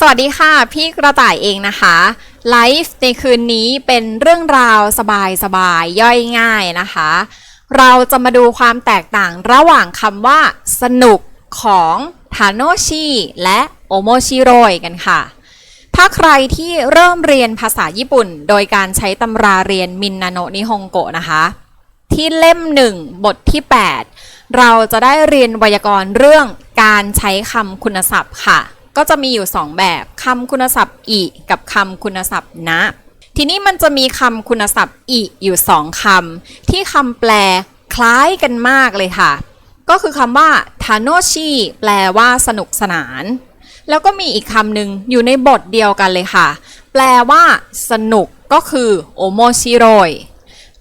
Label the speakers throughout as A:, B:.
A: สวัสดีค่ะ พี่กระต่ายเองนะคะไลฟ์ในคืนนี้เป็นเรื่องราวสบายๆย่อยง่ายนะคะ เราจะมาดูความแตกต่างระหว่างคำว่า สนุกของทาโนชิและโอโมชิโรยกันค่ะ ถ้าใครที่เริ่มเรียนภาษาญี่ปุ่น โดยการใช้ตำราเรียนมินนาโนนิฮงโกะนะคะ ที่เล่มหนึ่งบทที่ 8 เราจะได้เรียนไวยากรณ์เรื่องการใช้คำคุณศัพท์ค่ะ ก็จะมีอยู่ 2 แบบคำคุณศัพท์อิกับคำคุณศัพท์นะ ทีนี้มันจะมีคำคุณศัพท์อิอยู่ 2คำที่คำแปลคล้ายกันมากเลยค่ะ ก็คือคำว่าทาโนชิแปลว่าสนุกสนาน แล้วก็มีอีกคำหนึ่งอยู่ในบทเดียวกันเลยค่ะ แปลว่า สนุกก็คือโอโมชิโรย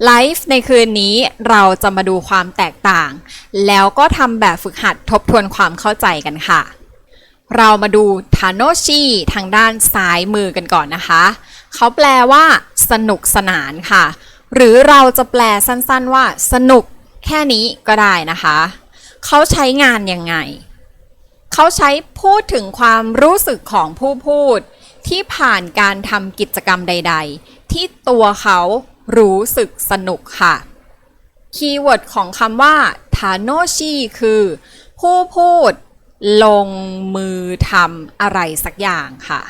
A: ไลฟ์ในคืนนี้เราจะมาดูความแตกต่าง แล้วก็ทำแบบฝึกหัดทบทวนความเข้าใจกันค่ะ เรามาดูทาโนชิทางด้านซ้ายมือกันก่อนนะคะ เขาแปลว่า สนุกสนานค่ะ หรือเราจะแปลสั้นๆว่า สนุกแค่นี้ก็ได้นะคะ เขาใช้งานยังไง เขาใช้พูดถึงความรู้สึกของผู้พูด ที่ผ่านการทำกิจกรรมใด ๆ ที่ตัวเขารู้สึกสนุกค่ะ คีย์เวิร์ดของคำว่าทาโนชิคือ ผู้พูด ลงมือทำอะไรสักอย่างค่ะ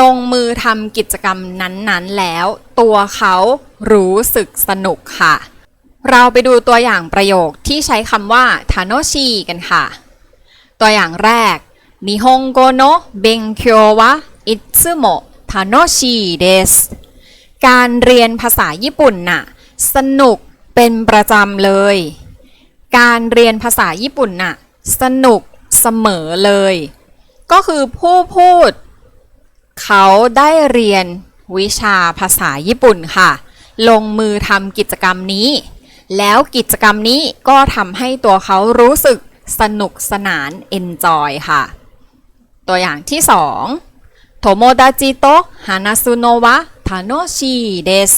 A: ลงมือทำกิจกรรมนั้นๆแล้ว ตัวเขารู้สึกสนุกค่ะ เราไปดูตัวอย่างประโยคที่ใช้คำว่าทาโนชีกันค่ะ ตัวอย่างแรกนิฮงโกโนเบงเคียววะอิตซึโมทาโนชีเดสการเรียนภาษาญี่ปุ่นน่ะ สนุก เป็นประจำเลย การเรียนภาษาญี่ปุ่นน่ะ สนุกเสมอเลย ก็คือผู้พูด เขาได้เรียนวิชาภาษาญี่ปุ่นค่ะ ลงมือทำกิจกรรมนี้ แล้วกิจกรรมนี้ก็ทำให้ตัวเขารู้สึกสนุกสนาน enjoy ค่ะ ตัวอย่างที่สองโทโมดาจิโตะฮานาซุโนะวะทาโนชิเดส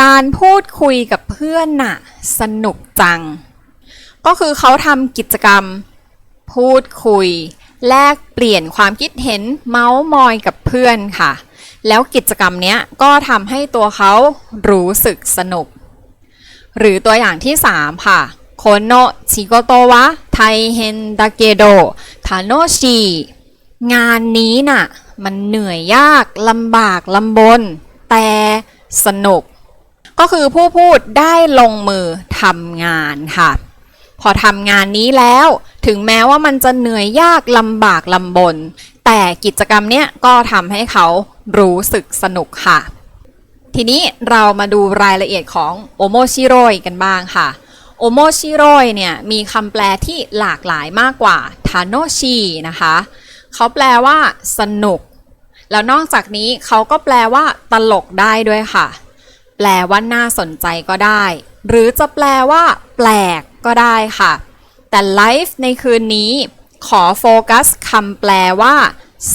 A: การพูดคุยกับเพื่อนน่ะ สนุกจัง ก็คือเขาทำกิจกรรม พูดคุย แลกเปลี่ยนความคิดเห็นเมาส์มอยกับเพื่อนค่ะ แล้วกิจกรรมเนี้ยก็ทำให้ตัวเขารู้สึกสนุก หรือตัวอย่างที่ 3 ค่ะโคโนชิโกโตวะไทเฮนดาเกโดทาโนชิงานนี้น่ะ มันเหนื่อยยากลำบากลำบน แต่สนุก ก็คือผู้พูดได้ลงมือทำงานค่ะ พอทำงานนี้แล้วถึงแม้ว่ามันจะเหนื่อยยากลำบากลำบน แต่กิจกรรมเนี้ยก็ทำให้เขารู้สึกสนุกค่ะ ทีนี้เรามาดูรายละเอียดของโอโมชิโรยกันบ้างค่ะโอโมชิโรยเนี่ยมีคำแปลที่หลากหลายมากกว่าทาโนชินะคะเขาแปลว่าสนุก แล้วนอกจากนี้เขาก็แปลว่าตลกได้ด้วยค่ะ แปลว่าน่าสนใจก็ได้ หรือจะแปลว่า แปลกก็ได้ค่ะ แต่ไลฟ์ในคืนนี้ ขอโฟกัสคำแปลว่า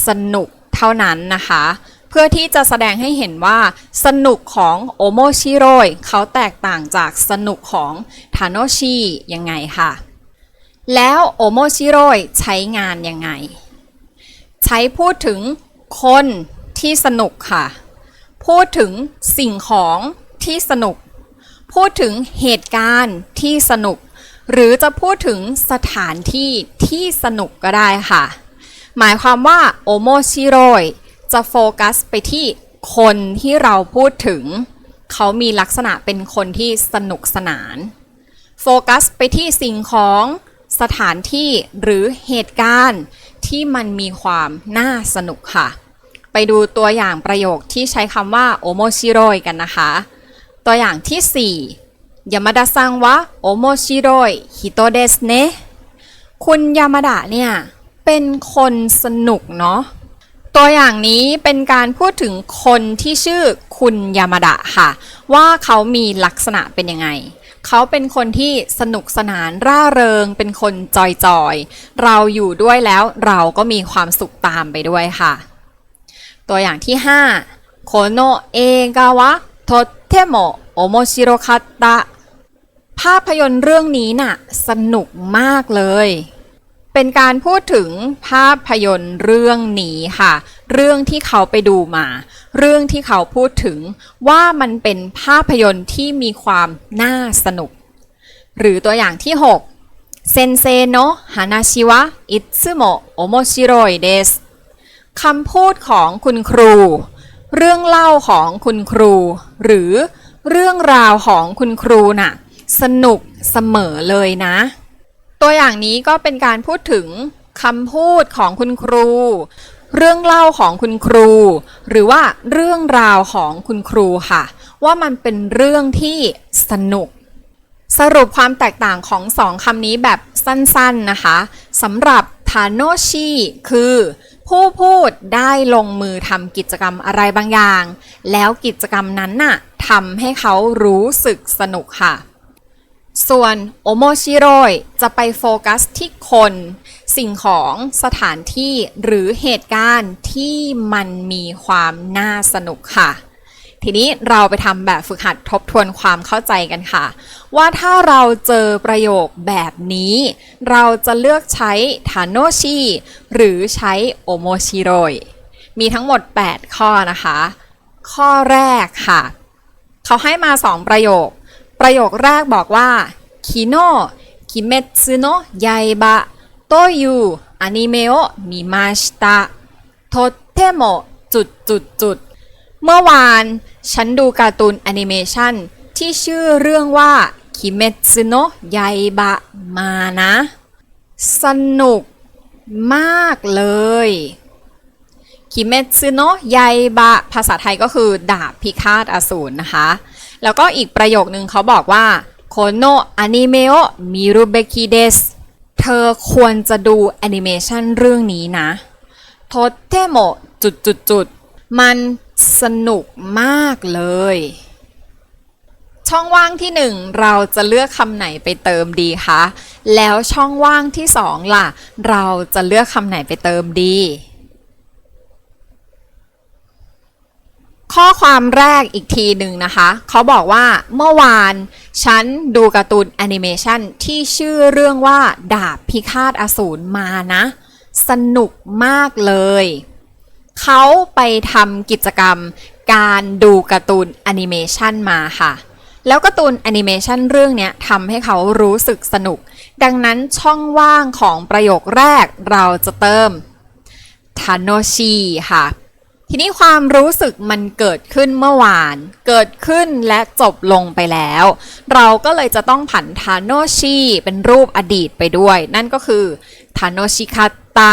A: สนุกเท่านั้นนะคะ เพื่อที่จะแสดงให้เห็นว่า สนุกของโอโมชิโรยเขาแตกต่างจากสนุกของทาโนชิยังไงค่ะ แล้วโอโมชิโรยใช้งานยังไง ใช้พูดถึงคนที่สนุกค่ะ พูดถึงสิ่งของที่สนุก พูดถึงเหตุการณ์ที่สนุก หรือจะพูดถึงสถานที่ที่สนุกก็ได้ค่ะ หมายความว่าโอโมชิโรยจะโฟกัสไปที่คนที่เราพูดถึง เขามีลักษณะเป็นคนที่สนุกสนาน โฟกัสไปที่สิ่งของสถานที่หรือเหตุการณ์ที่มันมีความน่าสนุกค่ะ ไปดูตัวอย่างประโยคที่ใช้คำว่าโอโมชิโรยกันนะคะ ตัวอย่างที่ 4ยามาดะซังวะโอโมชิโรยฮิโตเดสเนะคุณยามาดะเนี่ย เป็นคนสนุกเนาะตัวอย่างนี้เป็นการพูดถึงคนที่ชื่อคุณยามาดะค่ะ ว่าเขามีลักษณะเป็นยังไง เขาเป็นคนที่สนุกสนานร่าเริง เป็นคนจอยๆ เราอยู่ด้วยแล้วเราก็มีความสุขตามไปด้วยค่ะ ตัวอย่างที่5โคโนเอกาวะโทเทโมโอโมชิโรคัตะภาพยนตร์เรื่องนี้น่ะ สนุกมากเลย เป็นการพูดถึงภาพยนตร์เรื่องนี้ค่ะ เรื่องที่เขาไปดูมา เรื่องที่เขาพูดถึงว่ามันเป็นภาพยนตร์ที่มีความน่าสนุก หรือตัวอย่างที่ 6เซนเซโนะฮานาชิวะอิตสึโมโอโมชิโรยเดส คำพูดของคุณครู เรื่องเล่าของคุณครู หรือเรื่องราวของคุณครูน่ะ สนุกเสมอเลยนะ ตัวอย่างนี้ก็เป็นการพูดถึงคำพูดของคุณครู เรื่องเล่าของคุณครู หรือว่าเรื่องราวของคุณครูค่ะ ว่ามันเป็นเรื่องที่สนุก สรุปความแตกต่างของสองคำนี้แบบสั้นๆนะคะสำหรับทาโนชิคือ ผู้พูดได้ลงมือทำกิจกรรมอะไรบางอย่าง แล้วกิจกรรมนั้นน่ะทำให้เขารู้สึกสนุกค่ะ ส่วนโอโมชิโรยจะไปโฟกัสที่คน สิ่งของสถานที่หรือเหตุการณ์ที่มันมีความน่าสนุกค่ะ ทีนี้เราไปทำแบบฝึกหัดทบทวนความเข้าใจกันค่ะ ว่าถ้าเราเจอประโยคแบบนี้ เราจะเลือกใช้ทาโนชิหรือใช้โอโมชิโรยมีทั้งหมด 8 ข้อนะคะ ข้อแรกค่ะ เขาให้มา 2 ประโยค ประโยคแรกบอกว่าคิโนะคิเมตสึโนะยายบะโตยูอนิเมโอมิมาชิตะโทเทโมจุดจุดจุด เมื่อวานฉันดูการ์ตูนแอนิเมชันที่ชื่อเรื่องว่าคิเมตสึโนะยายบะมานะ สนุกมากเลยคิเมตสึโนะยายบะภาษาไทยก็คือ ดาบพิฆาตอสูรนะคะ แล้วก็อีกประโยคนึงเขาบอกว่าโคโนะอนิเมโอมิรุเบคิเดสเธอควรจะดูแอนิเมชันเรื่องนี้นะโทเทโมจุดจุดจุดมัน สนุกมากเลย ช่องว่างที่หนึ่งเราจะเลือกคำไหนไปเติมดีคะแล้วช่องว่างที่สองล่ะ เราจะเลือกคำไหนไปเติมดี ข้อความแรกอีกทีหนึ่งนะคะ เขาบอกว่าเมื่อวาน ฉันดูการ์ตูนแอนิเมชันที่ชื่อเรื่องว่า ดาบพิฆาตอสูรมานะ สนุกมากเลย เขาไปทำกิจกรรม การดูการ์ตูนแอนิเมชันมาค่ะ แล้วการ์ตูนแอนิเมชันเรื่องนี้ทำให้เขารู้สึกสนุก ดังนั้นช่องว่างของประโยคแรกเราจะเติมทาโนชิค่ะทีนี้ความรู้สึกมันเกิดขึ้นเมื่อวาน เกิดขึ้นและจบลงไปแล้ว เราก็เลยจะต้องผันทาโนชิเป็นรูปอดีตไปด้วย นั่นก็คือทาโนชิคาตะ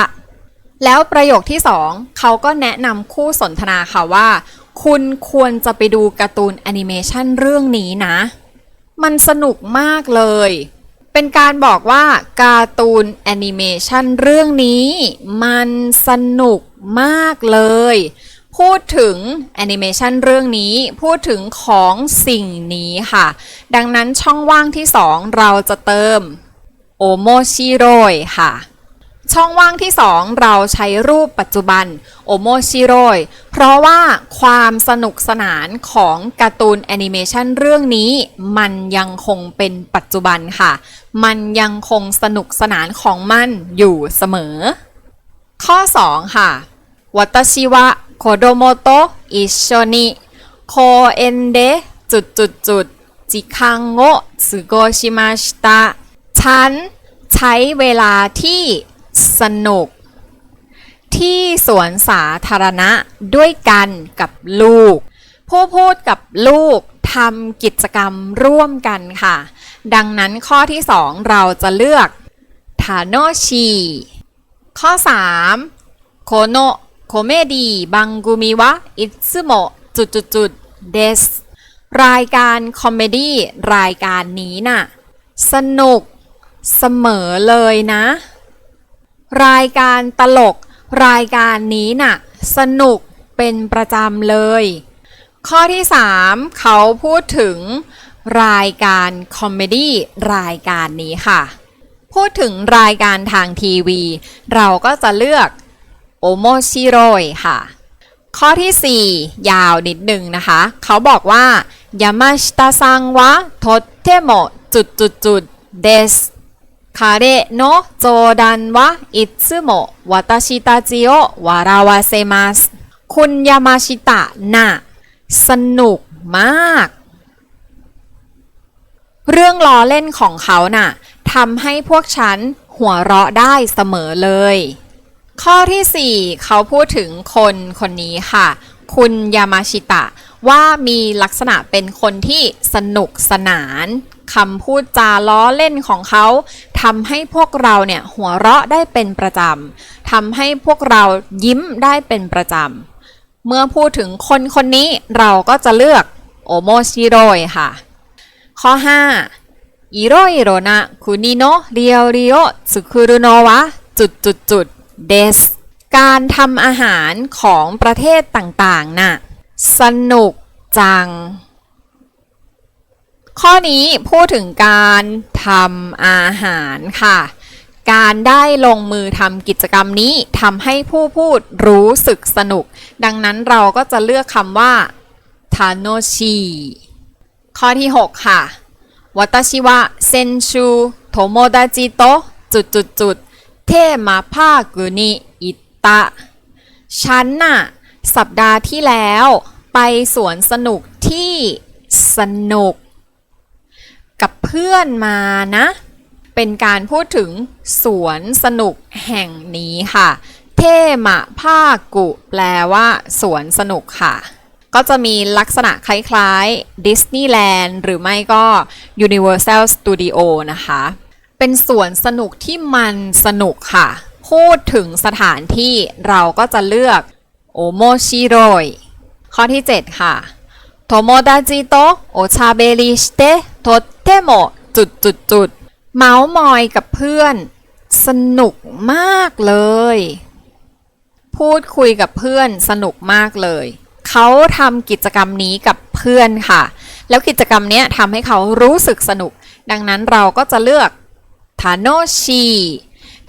A: แล้วประโยคที่สองเขาก็แนะนำคู่สนทนาค่ะว่า คุณควรจะไปดูการ์ตูนแอนิเมชันเรื่องนี้นะ มันสนุกมากเลย เป็นการบอกว่าการ์ตูนแอนิเมชันเรื่องนี้ มันสนุกมากเลย พูดถึงแอนิเมชันเรื่องนี้ พูดถึงของสิ่งนี้ค่ะ ดังนั้นช่องว่างที่สองเราจะเติมโอโมชิโรยค่ะ ช่องว่างที่ 2 เราใช้รูปปัจจุบันโอโมชิโรยเพราะว่าความสนุกสนานของการ์ตูนแอนิเมชันเรื่องนี้มันยังคงเป็นปัจจุบันค่ะ มันยังคงสนุกสนานของมันอยู่เสมอ ข้อ 2 ค่ะวัตชิวะโคโดโมโตอิชโชนิโคเอนเดจุดจุดจุดจิคังโงะสึโกชิมาชิตะฉันใช้เวลาที่ สนุก ที่สวนสาธารณะด้วยกันกับลูก ผู้พูดกับลูกทำกิจกรรมร่วมกันค่ะ ดังนั้นข้อที่ 2 เราจะเลือกทาโนชิข้อ 3 โคโนโคเมดีบังกุมิวะอิซึโมะจุดจุดจุดเดสรายการคอมเมดี้รายการนี้น่ะ สนุกเสมอเลยนะ รายการตลก รายการนี้น่ะ สนุกเป็นประจำเลย ข้อที่ 3 เขาพูดถึงรายการคอมเมดี้รายการนี้ค่ะ พูดถึงรายการทางทีวี เราก็จะเลือกโอโมชิโรยค่ะ ข้อที่ 4 ยาวนิดหนึ่งนะคะ เขาบอกว่ายามาชิตะซังวะโทเทโมจุดจุดจุดเดส คาเรโนโจดันวะอิตซึโมวาตาชิตาจิโอวาราวาเซมัสคุณยามาชิตะน่ะสนุกมาก เรื่องล้อเล่นของเขาน่ะทำให้พวกฉันหัวเราะได้เสมอเลย ข้อที่ 4 เขาพูดถึงคนคนนี้ค่ะ คุณยามาชิตะ ว่ามีลักษณะเป็นคนที่สนุกสนานคำพูดจาล้อเล่นของเขา ทำให้พวกเราเนี่ยหัวเราะได้เป็นประจำทำให้พวกเรายิ้มได้เป็นประจำเมื่อพูดถึงคนคนนี้เราก็จะเลือกโอโมชิโรยค่ะ ข้อ 5อิโรอิโรนะคุนิโนเรียวริโอสุคุรุโนวะจุดจุดจุดเดสการทำอาหารของประเทศต่างๆน่ะสนุกจัง ข้อนี้พูดถึงการทำอาหารค่ะ การได้ลงมือทำกิจกรรมนี้ทำให้ผู้พูดรู้สึกสนุก ดังนั้นเราก็จะเลือกคำว่าทาโนชิข้อที่ 6 ค่ะวัตชิวะเซนชูโทโมดาจิโตจุดจุดจุดเทมาภากุนิอิตะฉันน่ะ สัปดาห์ที่แล้ว ไปสวนสนุกที่สนุก เพื่อนมานะ เป็นการพูดถึงสวนสนุกแห่งนี้ค่ะ เทมะภากุ แปลว่าสวนสนุกค่ะ ก็จะมีลักษณะคล้ายๆดิสนีย์แลนด์หรือไม่ก็ Universal Studio นะคะ เป็นสวนสนุกที่มันสนุกค่ะ พูดถึงสถานที่เราก็จะเลือกโอโมชิโรยข้อที่ 7 ค่ะโทโมดาจิโตะโอชาเบริสเตโทเทโมจุดจุดจุดเมาส์มอยกับเพื่อน สนุกมากเลย พูดคุยกับเพื่อนสนุกมากเลย เขาทำกิจกรรมนี้กับเพื่อนค่ะ แล้วกิจกรรมเนี้ยทำให้เขารู้สึกสนุก ดังนั้นเราก็จะเลือกทาโนชิ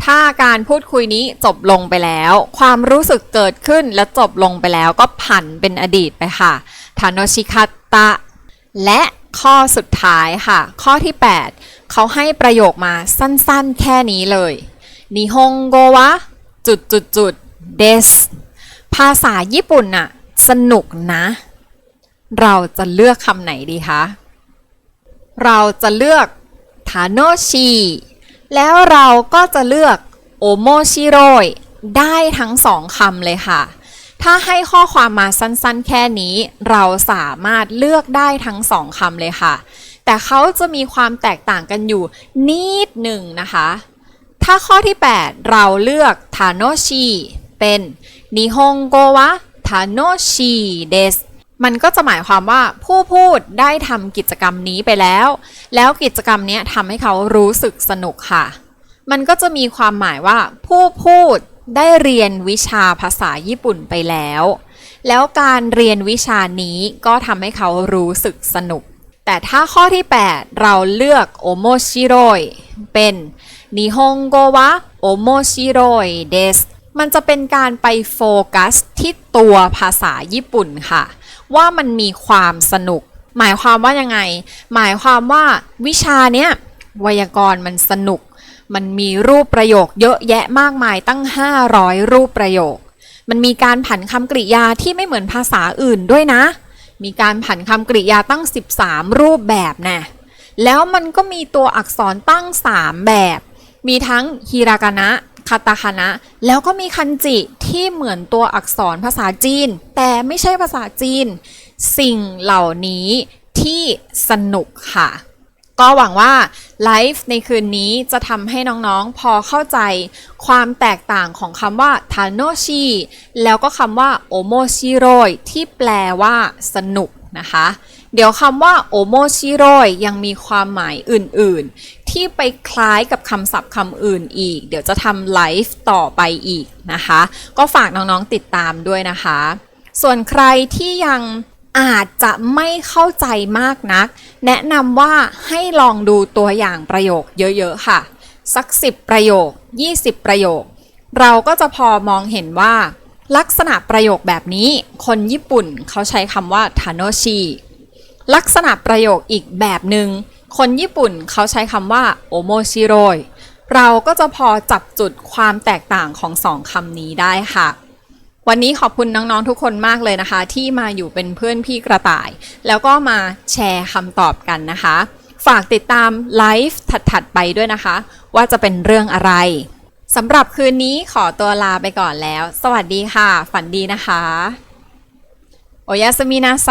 A: ถ้าการพูดคุยนี้จบลงไปแล้ว ความรู้สึกเกิดขึ้นและจบลงไปแล้วก็ผันเป็นอดีตไปค่ะทาโนชิคาตะ และ ข้อสุดท้ายค่ะ ข้อที่ 8 เขาให้ประโยคมาสั้นๆ แค่นี้เลยนิฮงโกวะจุดจุดจุดเดสภาษาญี่ปุ่นน่ะ สนุกนะ เราจะเลือกคำไหนดีคะ เราจะเลือกทาโนชิแล้วเราก็จะเลือกโอโมชิโรยได้ทั้งสองคำเลยค่ะ ถ้าให้ข้อความมาสั้นๆ แค่นี้ เราสามารถเลือกได้ทั้งสองคำเลยค่ะ แต่เขาจะมีความแตกต่างกันอยู่นิดหนึ่งนะคะ ถ้าข้อที่ 8 เราเลือกทาโนชิเป็นนิฮงโกวะทาโนชิเดสมันก็จะหมายความว่าผู้พูดได้ทำกิจกรรมนี้ไปแล้ว แล้วกิจกรรมนี้ทำให้เขารู้สึกสนุกค่ะ มันก็จะมีความหมายว่าผู้พูด ได้เรียนวิชาภาษาญี่ปุ่นไปแล้ว แล้วการเรียนวิชานี้ก็ทำให้เขารู้สึกสนุก แต่ถ้าข้อที่ 8 เราเลือกโอโมชิโรยเป็นนิฮงโกวะโอโมชิโรยเดสมันจะเป็นการไปโฟกัสที่ตัวภาษาญี่ปุ่นค่ะ ว่ามันมีความสนุก หมายความว่ายังไง หมายความว่าวิชาเนี้ยไวยากรณ์มันสนุก มันมีรูปประโยคเยอะแยะมากมายตั้ง 500 รูปประโยค มันมีการผันคำกริยาที่ไม่เหมือนภาษาอื่นด้วยนะ มีการผันคำกริยาตั้ง 13 รูปแบบนะแล้วมันก็มีตัวอักษรตั้ง 3 แบบ มีทั้งฮิรากานะคาตาคานะ แล้วก็มีคันจิที่เหมือนตัวอักษรภาษาจีน แต่ไม่ใช่ภาษาจีน สิ่งเหล่านี้ที่สนุกค่ะ ก็หวังว่าไลฟ์ในคืนนี้จะทำให้น้องๆ พอเข้าใจความแตกต่างของคำว่าทาโนชิแล้วก็คำว่าโอโมชิโรยที่แปลว่าสนุกนะคะ เดี๋ยวคำว่าโอโมชิโรยยังมีความหมายอื่นๆ ที่ไปคล้ายกับคำศัพท์คำอื่นอีก เดี๋ยวจะทำไลฟ์ต่อไปอีกนะคะ ก็ฝากน้องๆติดตามด้วยนะคะ ส่วนใครที่ยัง อาจจะไม่เข้าใจมากนัก แนะนำว่าให้ลองดูตัวอย่างประโยคเยอะๆค่ะ สัก 10 ประโยค 20 ประโยค เราก็จะพอมองเห็นว่า ลักษณะประโยคแบบนี้ คนญี่ปุ่นเขาใช้คำว่าทาโนชิลักษณะประโยคอีกแบบหนึง่งคนญี่ปุ่นเขาใช้คำว่าโอโมชิโรยเราก็จะพอจับจุดความแตกต่างของสองคำนี้ได้ค่ะ วันนี้ขอบคุณน้องๆทุกคนมากเลยนะคะ ที่มาอยู่เป็นเพื่อนพี่กระต่าย แล้วก็มาแชร์คำตอบกันนะคะ ฝากติดตามไลฟ์ถัดๆไปด้วยนะคะ ว่าจะเป็นเรื่องอะไรสำหรับคืนนี้ขอตัวลาไปก่อนแล้ว สวัสดีค่ะ ฝันดีนะคะ โอยาสมินาไซ